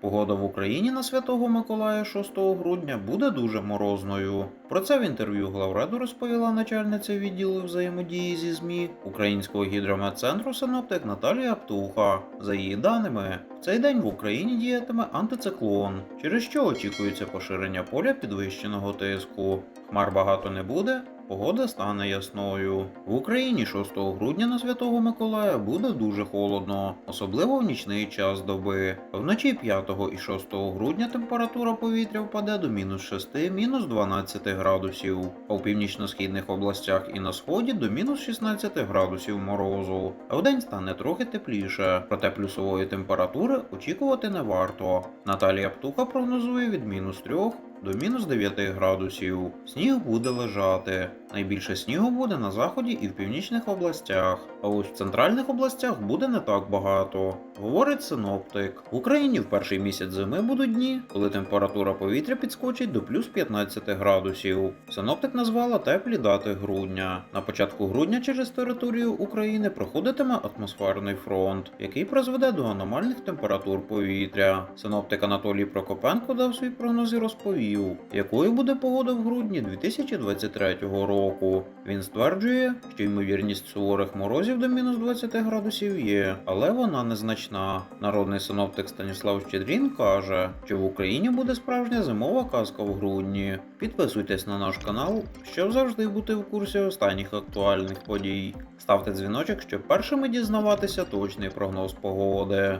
Погода в Україні на Святого Миколая 6 грудня буде дуже морозною. Про це в інтерв'ю главреду розповіла начальниця відділу взаємодії зі ЗМІ Українського гідрометцентру синоптик Наталія Птуха. За її даними, в цей день в Україні діятиме антициклон, через що очікується поширення поля підвищеного тиску. Хмар багато не буде, Погода стане ясною. В Україні 6 грудня на Святого Миколая буде дуже холодно, особливо в нічний час доби. Вночі 5 і 6 грудня температура повітря впаде до мінус 6, мінус 12 градусів, а в північно-східних областях і на сході до мінус 16 градусів морозу. А вдень стане трохи тепліше, проте плюсової температури очікувати не варто. Наталія Птуха прогнозує від мінус 3 до мінус 9 градусів. Сніг буде лежати. Найбільше снігу буде на заході і в північних областях, а ось в центральних областях буде не так багато. Говорить синоптик. В Україні в перший місяць зими будуть дні, коли температура повітря підскочить до плюс 15 градусів. Синоптик назвала теплі дати грудня. На початку грудня через територію України проходитиме атмосферний фронт, який призведе до аномальних температур повітря. Синоптик Анатолій Прокопенко дав свій прогноз і розповів, якою буде погода в грудні 2023 року. Він стверджує, що ймовірність суворих морозів до мінус 20 градусів є, але вона незначна. Народний синоптик Станіслав Щедрін каже, що в Україні буде справжня зимова казка в грудні. Підписуйтесь на наш канал, щоб завжди бути в курсі останніх актуальних подій. Ставте дзвіночок, щоб першими дізнаватися точний прогноз погоди.